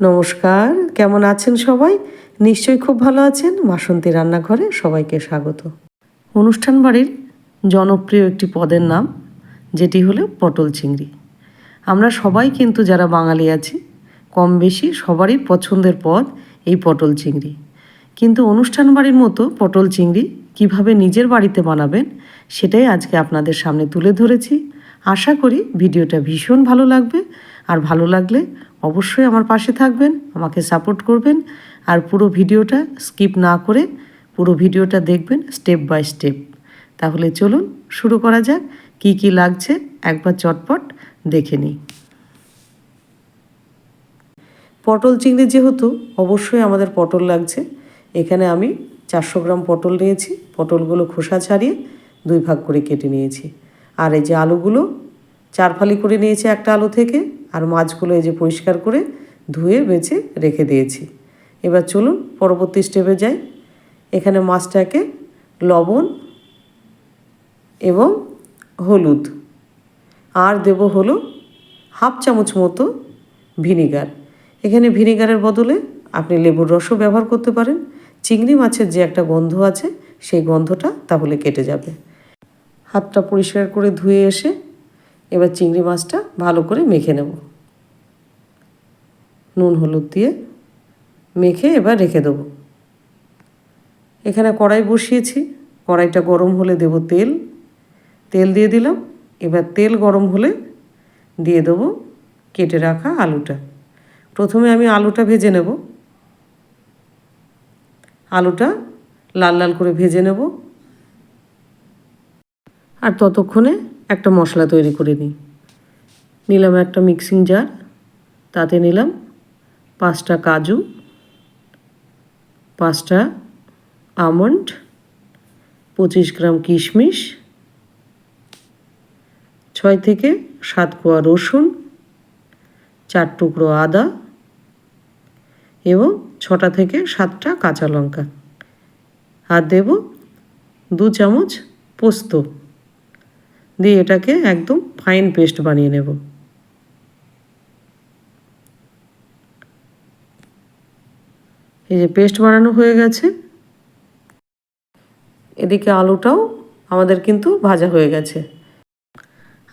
নমস্কার, কেমন আছেন সবাই? নিশ্চয়ই খুব ভালো আছেন। বাসন্তী রান্নাঘরে সবাইকে স্বাগত। অনুষ্ঠান বাড়ির জনপ্রিয় একটি পদের নাম, যেটি হলো পটল চিংড়ি। আমরা সবাই কিন্তু যারা বাঙালি আছি, কম বেশি সবারই পছন্দের পদ এই পটল চিংড়ি। কিন্তু অনুষ্ঠান বাড়ির মতো পটল চিংড়ি কীভাবে নিজের বাড়িতে বানাবেন, সেটাই আজকে আপনাদের সামনে তুলে ধরেছি। আশা করি ভিডিওটা ভীষণ ভালো লাগবে। আর ভালো লাগলে অবশ্যই আমার পাশে থাকবেন, আমাকে সাপোর্ট করবেন আর পুরো ভিডিওটা স্কিপ না করে পুরো ভিডিওটা দেখবেন স্টেপ বাই স্টেপ তাহলে চলুন শুরু করা যাক, কি কি লাগছে একবার চটপট দেখে নিই। পটল চিংড়ি যেহেতু অবশ্যই আমাদের পটল লাগছে, এখানে আমি চারশো গ্রাম পটল নিয়েছি, পটলগুলো খোসা ছাড়িয়ে দুই ভাগ করে কেটে নিয়েছি। আর এই যে আলুগুলো, চার ফালি করে নিয়েছি একটা আলু থেকে আর মাছগুলো এই যে পরিষ্কার করে ধুয়ে বেছে রেখে দিয়েছি। এবার চলুন পরবর্তী স্টেপে যাই। এখানে মাছটাকে লবণ এবং হলুদ আর দেব হলো হাফ চামচ মতো ভিনিগার। এখানে ভিনিগারের বদলে আপনি লেবুর রসও ব্যবহার করতে পারেন। চিংড়ি মাছের যে একটা গন্ধ আছে, সেই গন্ধটা তাহলে কেটে যাবে। হাতটা পরিষ্কার করে ধুয়ে এসে এবার চিংড়ি মাছটা ভালো করে মেখে নেব। নুন, হলুদ দিয়ে মেখে এবার রেখে দেবো। এখানে কড়াই বসিয়েছি। কড়াইটা গরম হলে দেব তেল। তেল দিয়ে দিলাম। এবার তেল গরম হলে দিয়ে দেবো কেটে রাখা আলুটা। প্রথমে আমি আলুটা ভেজে নেব। আলুটা লাল লাল করে ভেজে নেব। আর ততক্ষণে একটা মশলা তৈরি করে নিই। নিলাম একটা মিক্সিং জার। তাতে নিলাম পাঁচটা কাজু, পাঁচটা আমন্ড, পঁচিশ গ্রাম কিশমিশ, ছয় থেকে সাত কোয়া রসুন, চার টুকরো আদা এবং ছটা থেকে সাতটা কাঁচা লঙ্কা। আর দেব দু চামচ পোস্ত। দিয়ে এটাকে একদম ফাইন পেস্ট বানিয়ে নেব। এই যে পেস্ট বানানো হয়ে গেছে। এদিকে আলুটাও আমাদের কিন্তু ভাজা হয়ে গেছে।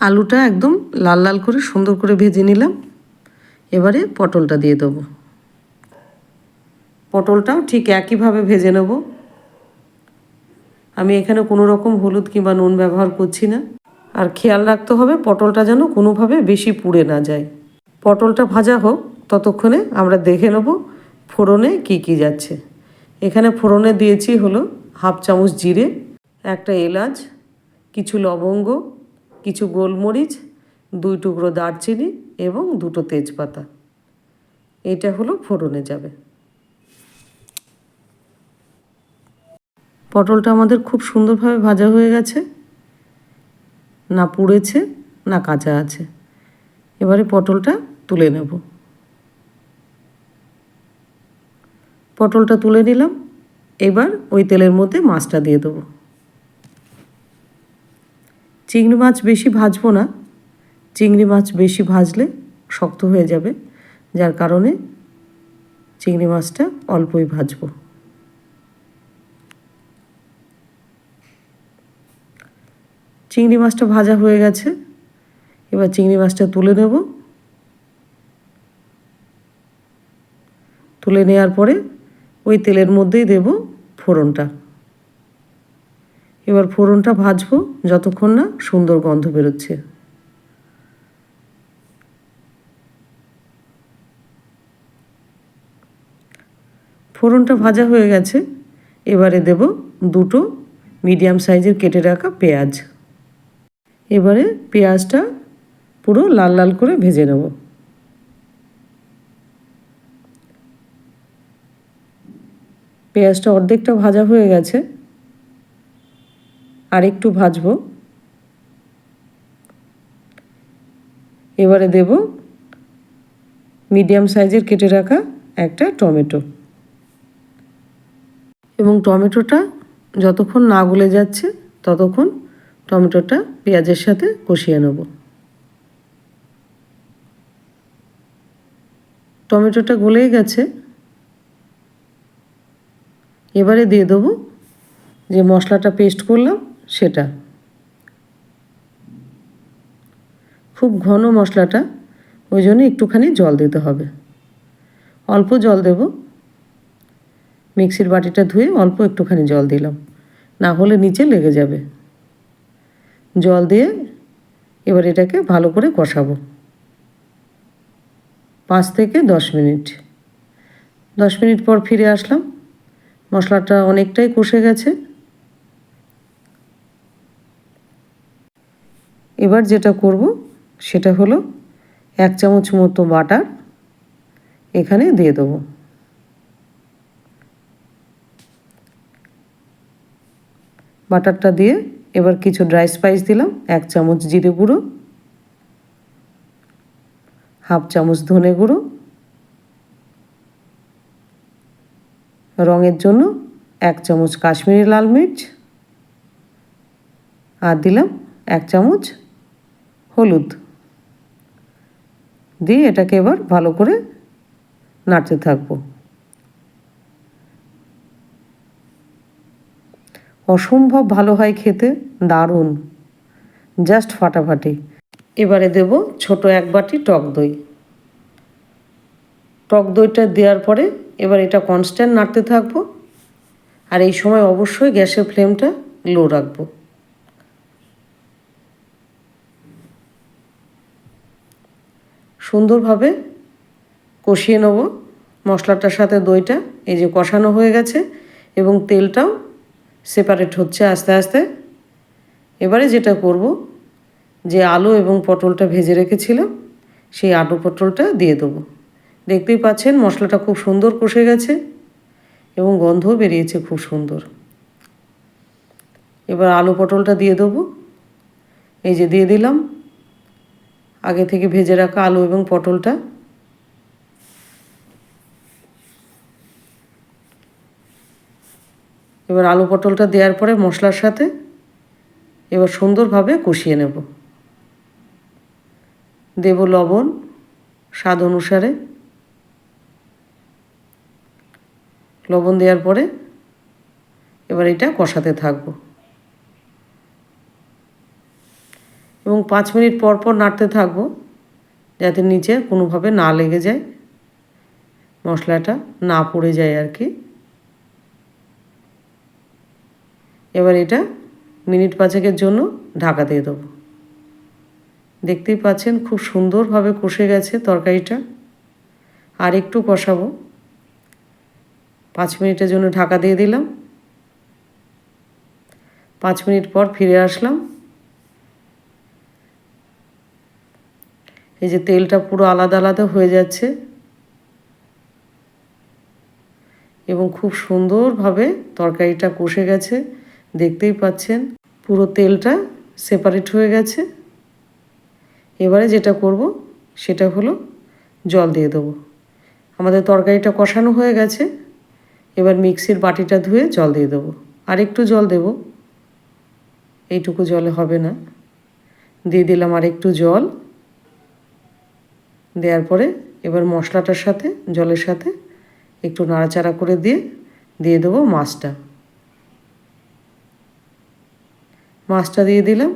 আলুটা একদম লাল লাল করে সুন্দর করে ভেজে নিলাম। এবারে পটলটা দিয়ে দেবো। পটলটাও ঠিক একইভাবে ভেজে নেব। আমি এখানে কোনো রকম হলুদ কিংবা নুন ব্যবহার করছি না। আর খেয়াল রাখতে হবে পটলটা যেন কোনোভাবে বেশি পুড়ে না যায়। পটলটা ভাজা হোক, ততক্ষণে আমরা দেখে নেব ফোড়নে কি কি যাচ্ছে? এখানে ফোড়নে দিয়েছি হলো হাফ চামচ জিরে, একটা এলাচ, কিছু লবঙ্গ, কিছু গোলমরিচ, দুই টুকরো দারচিনি এবং দুটো তেজপাতা। এটা হলো ফোড়নে যাবে। পটলটা আমাদের খুব সুন্দরভাবে ভাজা হয়ে গেছে। না পুড়েছে, না কাঁচা আছে। এবারে পটলটা তুলে নেব। পটলটা তুলে নিলাম। এবার ওই তেলের মধ্যে মাছটা দিয়ে দেবো। চিংড়ি মাছ বেশি ভাজবো না। চিংড়ি মাছ বেশি ভাজলে শক্ত হয়ে যাবে। যার কারণে চিংড়ি মাছটা অল্পই ভাজবো। চিংড়ি মাছটা ভাজা হয়ে গেছে। এবার চিংড়ি মাছটা তুলে নেব। তুলে নেওয়ার পরে ওই তেলের মধ্যেই দেব ফোড়নটা। এবার ফোড়নটা ভাজবো যতক্ষণ না সুন্দর গন্ধ বেরোচ্ছে। ফোড়নটা ভাজা হয়ে গেছে। এবারে দেব দুটো মিডিয়াম সাইজের কেটে রাখা পেঁয়াজ। এবারে পেঁয়াজটা পুরো লাল লাল করে ভেজে নেব। পেঁয়াজটা অর্ধেকটা ভাজা হয়ে গেছে। আর একটু ভাজবো। এবারে দেব মিডিয়াম সাইজের কেটে রাখা একটা টমেটো। এবং টমেটোটা যতক্ষণ না গলে যাচ্ছে, ততক্ষণ টমেটোটা পেঁয়াজের সাথে কষিয়ে নেব। টমেটোটা গলেই গেছে। এবারে দিয়ে দেবো যে মশলাটা পেস্ট করলাম সেটা। খুব ঘন মশলাটা, ওই জন্য একটুখানি জল দিতে হবে। অল্প জল দেব। মিক্সির বাটিটা ধুয়ে অল্প একটুখানি জল দিলাম। না হলে নিচে লেগে যাবে। জল দিয়ে এবার এটাকে ভালো করে কষাবো। পাঁচ থেকে দশ মিনিট। দশ মিনিট পর ফিরে আসলাম। মশলাটা অনেকটাই কষে গেছে। এবার যেটা করব, সেটা হলো এক চামচ মতো বাটার এখানে দিয়ে দেবো। বাটারটা দিয়ে এবার কিছু ড্রাই স্পাইস দিলাম, এক চামচ জিরে গুঁড়ো, হাফ চামচ ধনে গুঁড়ো রঙের জন্য এক চামচ কাশ্মীরি লাল মির্চ আর দিলাম এক চামচ হলুদ। দিয়ে এটাকে এবার ভালো করে নাড়তে থাকব। অসম্ভব ভালো হয় খেতে, দারুণ। জাস্ট ফাটাফাটি। এবারে দেব ছোট এক বাটি টক দই। টক দইটা দেওয়ার পরে এবার এটা কনস্ট্যান্ট নাড়তে থাকব। আর এই সময় অবশ্যই গ্যাসের ফ্লেমটা লো রাখব। সুন্দরভাবে কষিয়ে নেব। মশলাটার সাথে দইটা এই যে কষানো হয়ে গেছে এবং তেলটাও সেপারেট হচ্ছে আস্তে আস্তে। এবারে যেটা করব, যে আলু এবং পটলটা ভেজে রেখেছিলাম, সেই আলু পটলটা দিয়ে দেবো। দেখতেই পাচ্ছেন মশলাটা খুব সুন্দর কষে গেছে এবং গন্ধও বেরিয়েছে খুব সুন্দর। এবার আলু পটলটা দিয়ে দেবো। এই যে দিয়ে দিলাম। আগে থেকে ভেজে রাখা আলু এবং পটলটা। এবার আলু পটলটা দেওয়ার পরে মশলার সাথে এবার সুন্দরভাবে কষিয়ে নেব। দেব লবণ, স্বাদ অনুসারে। লবণ দেওয়ার পরে এবার এটা কষাতে থাকব। এবং পাঁচ মিনিট পর পর নাড়তে থাকব যাতে নিচে কোনোভাবে না লেগে যায়, মশলাটা না পড়ে যায় আর কি। এবার এটা মিনিট পাঁচেকের জন্য ঢাকা দিয়ে দেবো। দেখতেই পাচ্ছেন খুব সুন্দরভাবে কষে গেছে তরকারিটা। আর একটু কষাবো। পাঁচ মিনিটের জন্য ঢাকা দিয়ে দিলাম। পাঁচ মিনিট পর ফিরে আসলাম। এই যে তেলটা পুরো আলাদা আলাদা হয়ে যাচ্ছে। এবং খুব সুন্দরভাবে তরকারিটা কষে গেছে। দেখতেই পাচ্ছেন, পুরো তেলটা সেপারেট হয়ে গেছে। এবারে যেটা করব, সেটা হলো জল দিয়ে দেবো। আমাদের তরকারিটা কষানো হয়ে গেছে। এবার মিক্সির বাটিটা ধুয়ে জল দিয়ে দেবো। আর একটু জল দেব। এইটুকু জলে হবে না। দিয়ে দিলাম আর একটু জল। দেওয়ার পরে এবার মশলাটার সাথে, জলের সাথে একটু নাড়াচাড়া করে দিয়ে দিয়ে দেবো মাছটা। মাছটা দিয়ে দিলাম।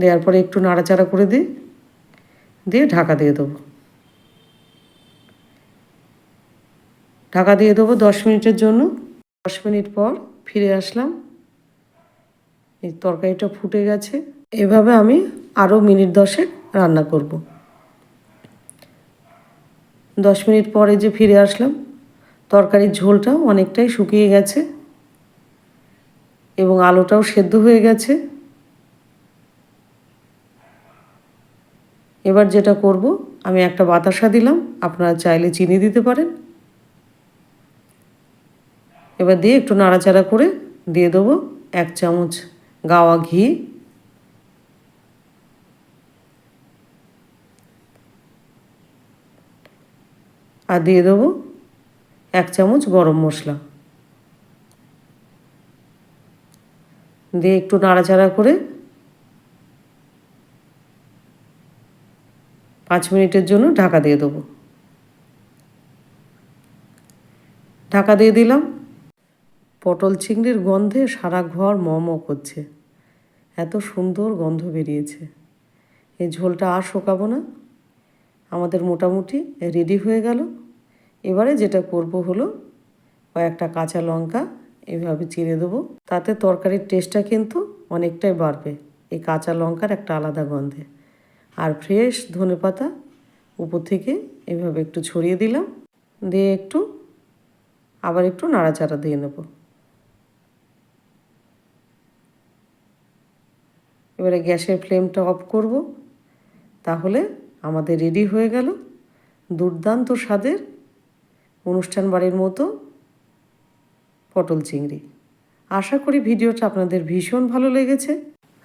দেওয়ার পরে একটু নাড়াচাড়া করে দিই দিয়ে ঢাকা দিয়ে দেবো। ঢাকা দিয়ে দেবো দশ মিনিটের জন্য। দশ মিনিট পর ফিরে আসলাম। এই তরকারিটা ফুটে গেছে। এভাবে আমি আরও মিনিট দশেক রান্না করব। দশ মিনিট পরে যে ফিরে আসলাম, তরকারির ঝোলটাও অনেকটাই শুকিয়ে গেছে এবং আলুটাও সেদ্ধ হয়ে গেছে। এবার যেটা করব, আমি একটা বাতাসা দিলাম। আপনারা চাইলে চিনি দিতে পারেন। এবার দিয়ে একটু নাড়াচাড়া করে দিয়ে দেবো এক চামচ গাওয়া ঘি। আর দিয়ে দেবো এক চামচ গরম মশলা। দিয়ে একটু নাড়াচাড়া করে পাঁচ মিনিটের জন্য ঢাকা দিয়ে দেবো। ঢাকা দিয়ে দিলাম। পটল চিংড়ির গন্ধে সারা ঘর ম ম করছে। এত সুন্দর গন্ধ বেরিয়েছে। এই ঝোলটা আর শোকাবো না। আমাদের মোটামুটি রেডি হয়ে গেল। এবারে যেটা করব হলো কয়েকটা কাঁচা লঙ্কা এভাবে চিড়ে দেবো। তাতে তরকারির টেস্টটা কিন্তু অনেকটাই বাড়বে। এই কাঁচা লঙ্কার একটা আলাদা গন্ধে। আর ফ্রেশ ধনেপাতা উপর থেকে এভাবে একটু ছড়িয়ে দিলাম। দিয়ে একটু, আবার একটু নাড়াচাড়া দিয়ে নেব। এবারে গ্যাসের ফ্লেমটা অফ করব। তাহলে আমাদের রেডি হয়ে গেল দুর্দান্ত স্বাদের অনুষ্ঠান বাড়ির মতো পটল চিংড়ি। আশা করি ভিডিওটা আপনাদের ভীষণ ভালো লেগেছে।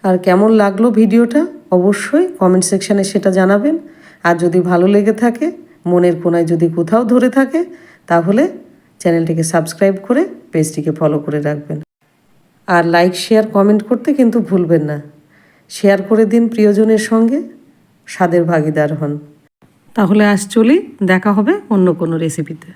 আর কেমন লাগল ভিডিওটা অবশ্যই কমেন্ট সেকশানে সেটা জানাবেন। আর যদি ভালো লেগে থাকে, মনের কোনায় যদি কোথাও ধরে থাকে, তাহলে চ্যানেলটিকে সাবস্ক্রাইব করে পেজটিকে ফলো করে রাখবেন। আর লাইক, শেয়ার, কমেন্ট করতে কিন্তু ভুলবেন না। শেয়ার করে দিন প্রিয়জনের সঙ্গে, স্বাদের ভাগিদার হন। তাহলে আজ চলি, দেখা হবে অন্য কোনো রেসিপিতে